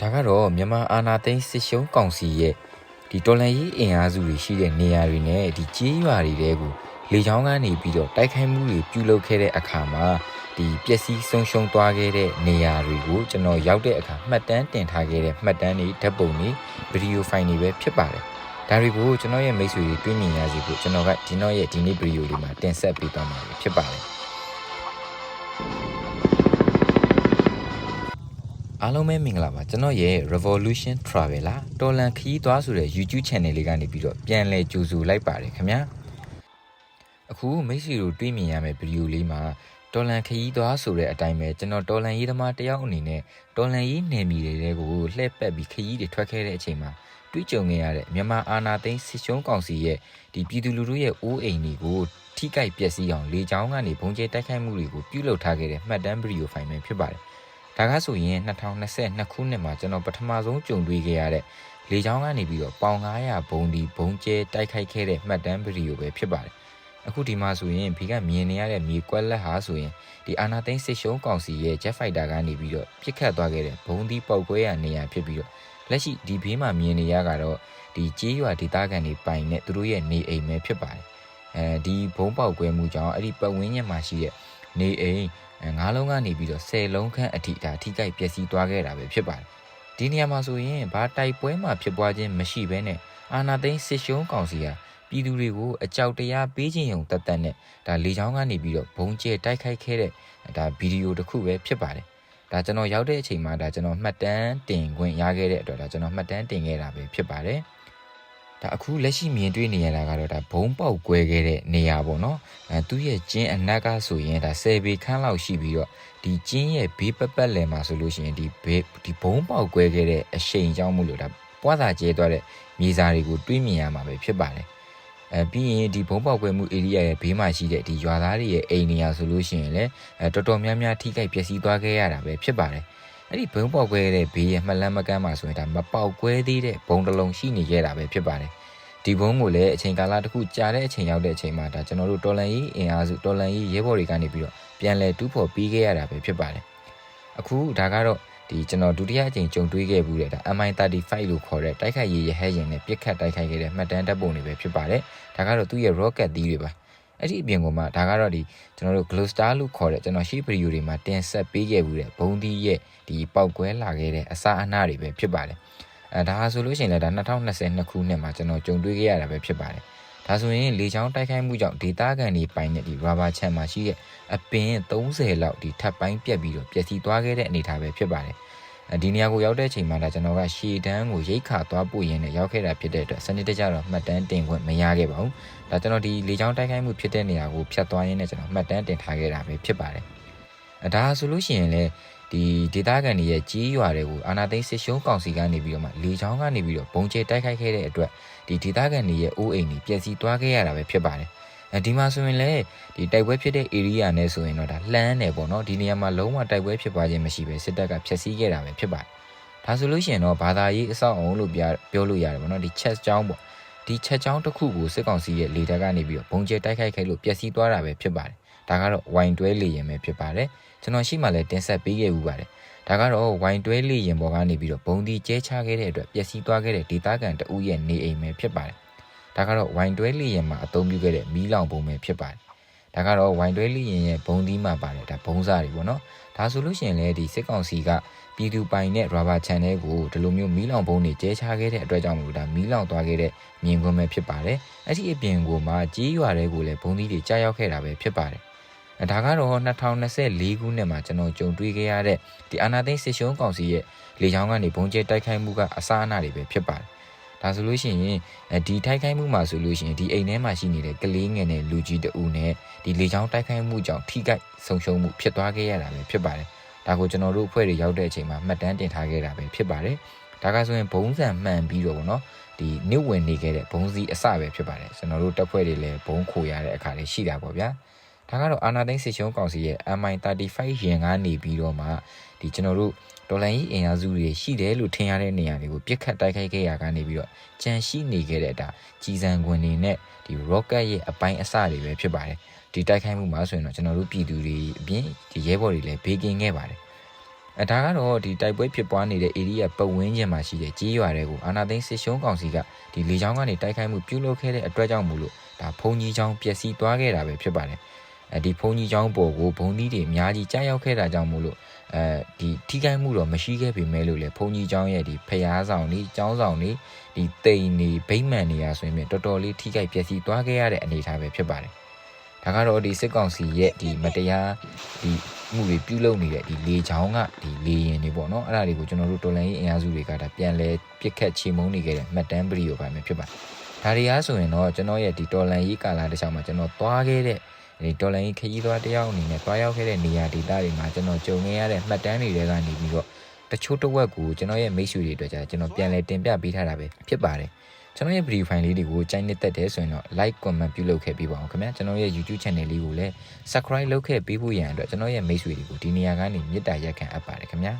ဒါကတော့မြန်မာအာဏာသိမ်းစစ်ရှုံးကောင်စီရဲ့ဒီတော်လန်ရေးအင်အားစုတွေရှိတဲ့နေရာတွေနဲ့ဒီကြေးရွာတွေတဲကိုလေချောင်းကနေပြီးတော့တိုက်ခိုက်မှုတွေပြုလုပ်ခဲ့တဲ့အခါမှာဒီပျက်စီးဆုံးရှုံးသွားခဲ့တဲ့နေရာတွေကိုကျွန်တော်ရောက်တဲ့အခါမှတ်တမ်းတင်ထားခဲ့တဲ့မှတ်တမ်းတွေဓာတ်ပုံတွေဗီဒီယိုဖိုင်တွေပဲဖြစ်ပါတယ်။ဒါတွေကိုကျွန်တော်ရဲ့မိတ်ဆွေတွေတွေ့မြင်ရစီဖို့ကျွန်တော်ကဒီတော့ရဲ့ဒီနေ့ဗီဒီယိုလေးမှာတင်ဆက်ပေးသွားမှာဖြစ်ပါတယ်။ အားလုံးပဲမင်္ဂလာပါကျွန်တော်ရဲ့ Revolution Traveler တော်လန်ခရီးသွားဆိုတဲ့ YouTube channel လေးကနေပြီးတော့ပြန်လဲကြိုဆိုလိုက်ပါတယ်ခင်ဗျာအခုမိတ်ဆွေတို့တွေ့မြင်ရမယ့်ဗီဒီယိုလေးမှာတော်လန်ခရီးသွားဆိုတဲ့အတိုင်းပဲကျွန်တော်တော်လန်ရေးသမားတယောက်အနေနဲ့တော်လန်ရေးနယ်မြေတွေကိုလှည့်ပတ်ပြီးခရီးတွေထွက်ခဲ့တဲ့အချိန်မှာတွေ့ကြုံခဲ့ရတဲ့မြန်မာအာဏာသိမ်းစစ်ရှုံးကောင်စီရဲ့ဒီပြည်သူလူထုရဲ့အိုးအိမ်တွေကိုထိကြိုက်ပျက်စီးအောင်လေကြောင်းကနေဘုံကျဲတိုက်ခိုက်မှုတွေကိုပြုလုပ်ထားခဲ့တဲ့မှတ်တမ်းဗီဒီယိုဖိုင်ပဲဖြစ်ပါတယ် ဒါကဆိုရင်2022ခုနှစ်မှာကျွန်တော်ပထမဆုံးကြုံတွေ့ခဲ့ရတဲ့လေကြောင်းကနေပြီးတော့ပေါင်900ဘုံဒီဘုံကျဲတိုက်ခိုက်ခဲ့တဲ့မှတ်တမ်းဗီဒီယိုပဲဖြစ်ပါတယ်အခုဒီမှာဆိုရင်ဘီကမြင်နေရတဲ့မြေကွက်လက်ဟာဆိုရင်ဒီအာနာသိန်းစစ်ရှုံးကောင်စီရဲ့ Jet Fighter ကနေပြီးတော့ပြစ်ခတ်သွားခဲ့တဲ့ဘုံဒီပောက်ကွဲရနေရဖြစ်ပြီးတော့လက်ရှိဒီဘေးမှာမြင်နေရကတော့ဒီကြေးရွာဒေသခံတွေပိုင်တဲ့သူတို့ရဲ့နေအိမ်ပဲဖြစ်ပါတယ်အဲဒီဘုံပေါက်ကွဲမှုကြောင့်အဲ့ဒီပတ်ဝန်းကျင်မှာရှိတဲ့နေအိမ် အဲငါးလုံးကနေပြီးတော့10လုံးခန့်အထိဒါထိကြိုက်ပျက်စီးသွားခဲ့တာပဲဖြစ်ပါတယ်ဒီနေရာမှာဆိုရင်ဘာတိုက်ပွဲမှာဖြစ်ပွားခြင်းမရှိဘဲနဲ့အာနာသိန်းစစ်ရှုံးကောင်စီဟာပြည်သူတွေကိုအကြောက်တရားပေးခြင်းုံတက်တက်နဲ့ဒါလေချောင်းကနေပြီးတော့ဘုံကျဲတိုက်ခိုက်ခဲ့တဲ့ဒါဗီဒီယိုတစ်ခုပဲဖြစ်ပါတယ်ဒါကျွန်တော်ရောက်တဲ့အချိန်မှာဒါကျွန်တော်မှတ်တမ်းတင်ခွင့်ရခဲ့တဲ့အတွက်ဒါကျွန်တော်မှတ်တမ်းတင်ခဲ့တာပဲဖြစ်ပါတယ် ဒါအခုလက်ရှိမြင်တွေ့နေရတာကတော့ဒါဘုံပေါက်ကွဲခဲ့တဲ့နေရာပေါ့နော်အဲသူ့ရဲ့ကျင်းအနက်ကဆိုရင်ဒါ10ပေခန့်လောက်ရှိပြီးတော့ဒီကျင်းရဲ့ဘေးပပတ်လည်မှာဆိုလို့ရှိရင်ဒီဘေးဒီဘုံပေါက်ကွဲခဲ့တဲ့အရှိန်ကြောင့်မို့လို့ဒါပွားစာကျဲသွားတဲ့မြေစာတွေကိုတွေးမြင်ရမှာပဲဖြစ်ပါတယ်အဲပြီးရင်ဒီဘုံပေါက်ကွဲမှု area ရဲ့ဘေးမှာရှိတဲ့ဒီရွာသားတွေရဲ့အိမ်နေရာဆိုလို့ရှိရင်လည်းအဲတော်တော်များများထိခိုက်ပျက်စီးသွားခဲ့ရတာပဲဖြစ်ပါတယ် အဲ့ဒီဘုံပေါက်ကွဲတဲ့ဘေးရဲ့မှတ်လမ်းမကမ်းမှာဆိုရင်ဒါမပေါက်ကွဲသေးတဲ့ဘုံတစ်လုံးရှိနေခဲ့တာပဲဖြစ်ပါတယ်ဒီဘုံကိုလည်းအချိန်ကာလတစ်ခုကြာတဲ့အချိန်ရောက်တဲ့အချိန်မှာဒါကျွန်တော်တို့တော်လန်ရေးအင်အားစုတော်လန်ရေးရဲဘော်တွေကနေပြီးတော့ပြန်လဲတူးဖော်ပြီးခဲ့ရတာပဲဖြစ်ပါတယ်အခုဒါကတော့ဒီကျွန်တော်ဒုတိယအကြိမ်ကြုံတွေ့ခဲ့ဘူးတဲ့ဒါ MI35 လို့ခေါ်တဲ့တိုက်ခိုက်ရေးရဟဲရင်နဲ့ပြစ်ခတ်တိုက်ခိုက်ခဲ့တဲ့မှတ်တမ်းတပ်ပုံတွေပဲဖြစ်ပါတယ်ဒါကတော့သူ့ရဲ့ rocket သီးတွေပါ အဲ့ဒီအပြင်ကမှဒါကတော့ဒီကျွန်တော်တို့ glow star လို့ခေါ်တဲ့ကျွန်တော်ရှိဗီဒီယိုတွေမှာတင်ဆက်ပေးခဲ့ဘူးတဲ့ဘုံသီးရဲ့ဒီပောက်ကွဲလာခဲ့တဲ့အစာအနှတွေပဲဖြစ်ပါတယ်အဲဒါဆိုလို့ရှိရင်လည်းဒါ2022ခုနှစ်မှာကျွန်တော်ကြုံတွေ့ခဲ့ရတာပဲဖြစ်ပါတယ်ဒါဆိုရင်လေချောင်းတိုက်ခိုက်မှုကြောင့်ဒေတာကန်တွေပိုင်တဲ့ဒီ rubber ချမ်းမှာရှိတဲ့အပင်30လောက်ဒီထပ်ပိုင်းပြက်ပြီးတော့ပျက်စီးသွားခဲ့တဲ့အနေအထားပဲဖြစ်ပါတယ် ဒီနေရာကိုရောက်တဲ့အချိန်မှာဒါကျွန်တော်ကရှေတန်းကိုရိတ်ခါသွားပို့ရင်းနဲ့ရောက်ခဲ့တာဖြစ်တဲ့အတွက်စနစ်တကျတော့မှတ်တမ်းတင်ခွင့်မရခဲ့ပါဘူး။ဒါကျွန်တော်ဒီလေချောင်းတိုက်ခိုက်မှုဖြစ်တဲ့နေရာကိုဖြတ်သွားရင်းနဲ့ကျွန်တော်မှတ်တမ်းတင်ထားခဲ့တာပဲဖြစ်ပါတယ်။ဒါဆိုလို့ရှိရင်လည်းဒီဒေတာကန်တွေရဲ့ကြီးရွာတွေကိုအာနာသိန်းစစ်ရှုံးကောင်စီကနေပြီးတော့မှလေချောင်းကနေပြီးတော့ဘုံကျဲတိုက်ခိုက်ခဲ့တဲ့အတွက်ဒီဒေတာကန်တွေရဲ့အိုးအိမ်တွေပျက်စီးသွားခဲ့ရတာပဲဖြစ်ပါတယ်။အဲ ဒီမှာဆိုရင်လည်းဒီတိုက်ပွဲဖြစ်တဲ့ area နဲ့ဆိုရင်တော့ဒါလှမ်းတယ်ပေါ့နော်ဒီနေရာမှာလုံးဝတိုက်ပွဲဖြစ်ပွားခြင်းမရှိပဲစစ်တပ်ကဖျက်ဆီးခဲ့တာပဲဖြစ်ပါတယ်။ဒါဆိုလို့ရှိရင်တော့ဘာသာရေးအဆောက်အုံလို့ပြောလို့ရတယ်ပေါ့နော်ဒီ chest ကျောင်းပေါ့ဒီ chest ကျောင်းတစ်ခုကိုစစ်ကောင်စီရဲ့လေတပ်ကနေပြီးတော့ဘုံကျဲတိုက်ခိုက်ခဲ့လို့ပျက်စီးသွားတာပဲဖြစ်ပါတယ်။ဒါကတော့ wine တွဲလေရင်ပဲဖြစ်ပါတယ်။ကျွန်တော်ရှိမှလည်းတင်ဆက်ပေးခဲ့ဦးပါတယ်။ဒါကတော့ wine တွဲလေရင်ပေါ်ကနေပြီးတော့ဘုံဒီကျဲချခဲ့တဲ့အတွက်ပျက်စီးသွားခဲ့တဲ့ဒေတာကန်တအူးရဲ့နေအိမ်ပဲဖြစ်ပါတယ်။ ဒါကတော့ wine တွဲလေရင်မှာအသုံးပြုခဲ့တဲ့မီးလောင်ပုံပဲဖြစ်ပါတယ်။ဒါကတော့ wine တွဲလေရင်ရဲ့ဘုံဒီမှာပါတယ်ဒါဘုံစားတွေပေါ့နော်။ဒါဆိုလို့ရှိရင်လည်းဒီစစ်ကောင်စီကပြည်သူပိုင်တဲ့ rubber channel ကိုဒီလိုမျိုးမီးလောင်ပုံတွေကျဲချခဲ့တဲ့အတွက်ကြောင့်မလို့ဒါမီးလောင်သွားခဲ့တဲ့မြင်ကွင်းပဲဖြစ်ပါတယ်။အဲ့ဒီအပြင်ကိုမှကြီးရွာတွေကိုလည်းဘုံသီးတွေကြားရောက်ခဲ့တာပဲဖြစ်ပါတယ်။ဒါကတော့2024ခုနှစ်မှာကျွန်တော်ကြုံတွေ့ခဲ့ရတဲ့ဒီအာနာသိန်းစစ်ရှုံးကောင်စီရဲ့လေကြောင်းကနေဘုံကျဲတိုက်ခိုက်မှုကအစအနတွေပဲဖြစ်ပါတယ်။ ဒါဆိုလို့ရှိရင်ဒီတိုက်ခိုက်မှုမှာဆိုလို့ရှိရင်ဒီအိမ်ထဲမှာရှိနေတဲ့ကလေးငယ်နဲ့လူကြီးတအူနဲ့ဒီလေကြောင်းတိုက်ခိုက်မှုကြောင့်ထိခိုက်ဆုံးရှုံးမှုဖြစ်သွားခဲ့ရတာပဲဖြစ်ပါတယ်။ဒါကိုကျွန်တော်တို့အဖွဲ့တွေရောက်တဲ့အချိန်မှာမှတ်တမ်းတင်ထားခဲ့တာပဲဖြစ်ပါတယ်။ဒါကဆိုရင်ဘုံစံမှန်ပြီးတော့ဗောနော်ဒီနှုတ်ဝင်နေခဲ့တဲ့ဘုံစီအစပဲဖြစ်ပါတယ်ကျွန်တော်တို့တပ်ဖွဲ့တွေလည်းဘုံခိုရတဲ့အခါလေးရှိတာပေါ့ဗျာ ဒါကတော့အာနာသိန်းစစ်ရှုံးကောင်စီရဲ့ MI35 ရင်ကနေပြီးတော့မှဒီကျွန်တော်တို့ဒေါ်လာကြီးအင်အားစုတွေရှိတယ်လို့ထင်ရတဲ့နေရာတွေကိုပြစ်ခတ်တိုက်ခိုက်ခဲ့ရကနေပြီးတော့ကြန့်ရှိနေခဲ့တဲ့အတာကြီးစံခွင်တွေနဲ့ဒီ rocket ရဲ့အပိုင်းအစတွေပဲဖြစ်ပါတယ်ဒီတိုက်ခိုက်မှုမှာဆိုရင်တော့ကျွန်တော်တို့ပြည်သူတွေအပြင်ဒီရဲဘော်တွေလည်းဘေးကင်းခဲ့ပါတယ်အဲဒါကတော့ဒီတိုက်ပွဲဖြစ်ပွားနေတဲ့ area ပတ်ဝန်းကျင်မှာရှိတဲ့ကြီးရွာတွေကိုအာနာသိန်းစစ်ရှုံးကောင်စီကဒီလေကြောင်းကနေတိုက်ခိုက်မှုပြုလုပ်ခဲ့တဲ့အတွက်ကြောင့်မို့လို့ဒါဖုန်ကြီးချောင်းပျက်စီးသွားခဲ့တာပဲဖြစ်ပါတယ်အဲ ဒီဖုန်ကြီးချောင်းပေါ်ကိုဘုံသီးတွေအများကြီးကြားရောက်ခဲ့တာကြောင့်မို့လို့အဲဒီထိခိုက်မှုတော့မရှိခဲ့ပေမဲ့လို့လေဖုန်ကြီးချောင်းရဲ့ဒီဖျားဆောင်တွေကျောင်းဆောင်တွေဒီတိမ်တွေဗိမ့်မှန်တွေရာဆိုရင်တော်တော်လေးထိခိုက်ပျက်စီးသွားခဲ့ရတဲ့အနေအထားပဲဖြစ်ပါတယ်ဒါကတော့ဒီစစ်ကောင်စီရဲ့ဒီမတရားဒီမှုတွေပြုလုပ်နေတဲ့ဒီလေချောင်းကဒီလေရင်တွေပေါ့နော်အဲ့ဒါတွေကိုကျွန်တော်တို့တော်လန်ရေးအင်အားစုတွေကဒါပြန်လဲပြစ်ခတ်ချေမှုန်းနေခဲ့တဲ့မှတ်တမ်းပရိယောပါမယ်ဖြစ်ပါတယ် ဒါတွေအားဆိုရင်တော့ကျွန်တော်ရဲ့ဒီတော်လန်ရေးကာလာတစ်ချောင်းမှာကျွန်တော်သွားခဲ့တဲ့ဒီတော်လန်ရေးခရီးသွားတယောက်အနေနဲ့သွားရောက်ခဲ့တဲ့နေရာဒေသတွေမှာကျွန်တော်ကြုံခဲ့ရတဲ့မှတ်တမ်းတွေတွေကနေပြီးတော့တချို့တစ်ဝက်ကိုကျွန်တော်ရဲ့မိတ်ဆွေတွေအတွက်ကြာကျွန်တော်ပြန်လဲတင်ပြပေးထားတာပဲဖြစ်ပါတယ်ကျွန်တော်ရဲ့ video file လေးတွေကိုကြိုက်နှစ်သက်တယ်ဆိုရင်တော့ like comment ပြုလုပ်ခဲ့ပေးပါအောင်ခင်ဗျာကျွန်တော်ရဲ့ YouTube channel လေးကိုလည်း subscribe လုပ်ခဲ့ပေးဖို့ရန်အတွက်ကျွန်တော်ရဲ့မိတ်ဆွေတွေကိုဒီနေရာကနေမေတ္တာရက်ခံအပ်ပါတယ်ခင်ဗျာ